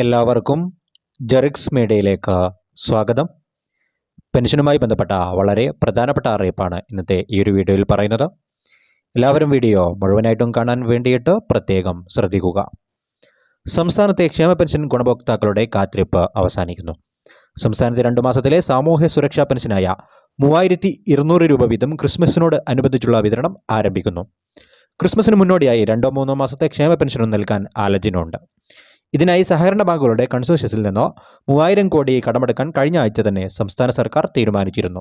എല്ലാവർക്കും ജെറിക്സ് മീഡിയയിലേക്ക് സ്വാഗതം. പെൻഷനുമായി ബന്ധപ്പെട്ട വളരെ പ്രധാനപ്പെട്ട അറിയിപ്പാണ് ഇന്നത്തെ ഈ ഒരു വീഡിയോയിൽ പറയുന്നത്. എല്ലാവരും വീഡിയോ മുഴുവനായിട്ടും കാണാൻ വേണ്ടിയിട്ട് പ്രത്യേകം ശ്രദ്ധിക്കുക. സംസ്ഥാനത്തെ ക്ഷേമ പെൻഷൻ ഗുണഭോക്താക്കളുടെ കാത്തിരിപ്പ് അവസാനിക്കുന്നു. സംസ്ഥാനത്തെ രണ്ടു മാസത്തിലെ സാമൂഹ്യ സുരക്ഷാ പെൻഷനായ മൂവായിരത്തി ഇരുന്നൂറ് രൂപ വീതം ക്രിസ്മസിനോട് അനുബന്ധിച്ചുള്ള വിതരണം ആരംഭിക്കുന്നു. ക്രിസ്മസിന് മുന്നോടിയായി രണ്ടോ മൂന്നോ മാസത്തെ ക്ഷേമ പെൻഷനും നൽകാൻ ആലോചനയുണ്ട്. ഇതിനായി സഹകരണ ബാങ്കുകളുടെ കൺസോഷ്യത്തിൽ നിന്നോ മൂവായിരം കോടി കടമെടുക്കാൻ കഴിഞ്ഞ ആഴ്ച തന്നെ സംസ്ഥാന സർക്കാർ തീരുമാനിച്ചിരുന്നു.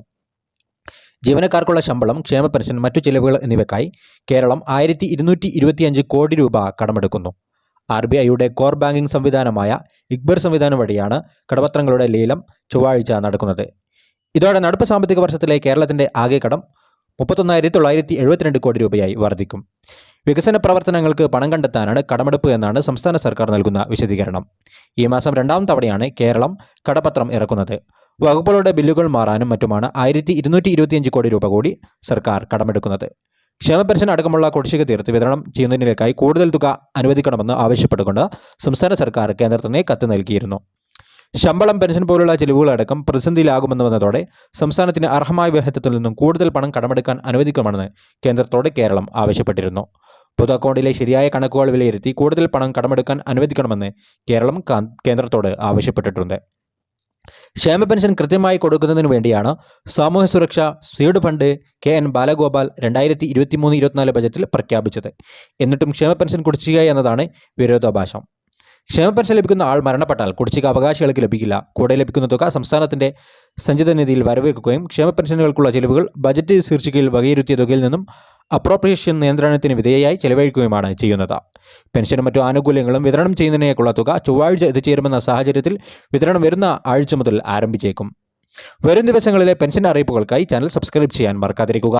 ജീവനക്കാർക്കുള്ള ശമ്പളം ക്ഷേമ പെൻഷൻ മറ്റു ചിലവുകൾ എന്നിവയ്ക്കായി കേരളം ആയിരത്തി ഇരുന്നൂറ്റി ഇരുപത്തിയഞ്ച് കോടി രൂപ കടമെടുക്കുന്നു. ആർ ബി ഐയുടെ കോർ ബാങ്കിംഗ് സംവിധാനമായ ഇക്ബർ സംവിധാനം വഴിയാണ് കടപത്രങ്ങളുടെ ലീലം ചൊവ്വാഴ്ച നടക്കുന്നത്. ഇതോടെ നടപ്പ് സാമ്പത്തിക വർഷത്തിലെ കേരളത്തിന്റെ ആകെ കടം മുപ്പത്തൊന്നായിരത്തി തൊള്ളായിരത്തി എഴുപത്തിരണ്ട് കോടി രൂപയായി വർദ്ധിക്കും. വികസന പ്രവർത്തനങ്ങൾക്ക് പണം കണ്ടെത്താനാണ് കടമെടുപ്പ് എന്നാണ് സംസ്ഥാന സർക്കാർ നൽകുന്ന വിശദീകരണം. ഈ മാസം രണ്ടാം തവണയാണ് കേരളം കടപത്രം ഇറക്കുന്നത്. വകുപ്പുകളുടെ ബില്ലുകൾ മാറാനും മറ്റുമാണ് ആയിരത്തി കോടി രൂപ കൂടി സർക്കാർ കടമെടുക്കുന്നത്. ക്ഷേമ പെൻഷൻ അടക്കമുള്ള കുടിശ്ശിക തീർത്ത് വിതരണം ചെയ്യുന്നതിനേക്കായി കൂടുതൽ തുക അനുവദിക്കണമെന്ന് ആവശ്യപ്പെട്ടുകൊണ്ട് സംസ്ഥാന സർക്കാർ കേന്ദ്രത്തിന് കത്ത് നൽകിയിരുന്നു. ശമ്പളം പെൻഷൻ പോലുള്ള ചെലവുകളടക്കം പ്രതിസന്ധിയിലാകുമെന്ന് വന്നതോടെ സംസ്ഥാനത്തിന് അർഹമായ വിഹിതത്തിൽ നിന്നും കൂടുതൽ പണം കടമെടുക്കാൻ അനുവദിക്കണമെന്ന് കേന്ദ്രത്തോട് കേരളം ആവശ്യപ്പെട്ടിരുന്നു. പൊതു അക്കൗണ്ടിലെ ശരിയായ കണക്കുകൾ വിലയിരുത്തി കൂടുതൽ പണം കടമെടുക്കാൻ അനുവദിക്കണമെന്ന് കേരളം കേന്ദ്രത്തോട് ആവശ്യപ്പെട്ടിട്ടുണ്ട്. ക്ഷേമ പെൻഷൻ കൃത്യമായി കൊടുക്കുന്നതിനു വേണ്ടിയാണ് സാമൂഹ്യ സുരക്ഷ seed fund K N Balagopal രണ്ടായിരത്തി ഇരുപത്തി മൂന്ന് ഇരുപത്തിനാല് ബജറ്റിൽ പ്രഖ്യാപിച്ചത്. എന്നിട്ടും ക്ഷേമ പെൻഷൻ കുടിശ്ശിക എന്നതാണ് വിരോധാഭാസം. ക്ഷേമ പെൻഷൻ ലഭിക്കുന്ന ആൾ മരണപ്പെട്ടാൽ കുടിശ്ശിക അവകാശികൾക്ക് ലഭിക്കില്ല. കൂടെ ലഭിക്കുന്ന തുക സംസ്ഥാനത്തിന്റെ സഞ്ചിത നിധിയിൽ വരവേൽക്കുകയും ക്ഷേമ പെൻഷനുകൾക്കുള്ള ചെലവുകൾ ബജറ്റ് ശീർഷികയിൽ വകയിരുത്തിയ തുകയിൽ നിന്നും അപ്രോപ്രിയേഷൻ നിയന്ത്രണത്തിന് വിധേയയായി ചെലവഴിക്കുകയുമാണ് ചെയ്യുന്നത്. പെൻഷനും മറ്റു ആനുകൂല്യങ്ങളും വിതരണം ചെയ്യുന്നതിനേക്കുള്ള തുക ചൊവ്വാഴ്ച എത്തിച്ചേരുമെന്ന സാഹചര്യത്തിൽ വിതരണം വരുന്ന ആഴ്ച മുതൽ ആരംഭിച്ചേക്കും. വരും ദിവസങ്ങളിലെ പെൻഷൻ അറിയിപ്പുകൾക്കായി ചാനൽ സബ്സ്ക്രൈബ് ചെയ്യാൻ മറക്കാതിരിക്കുക.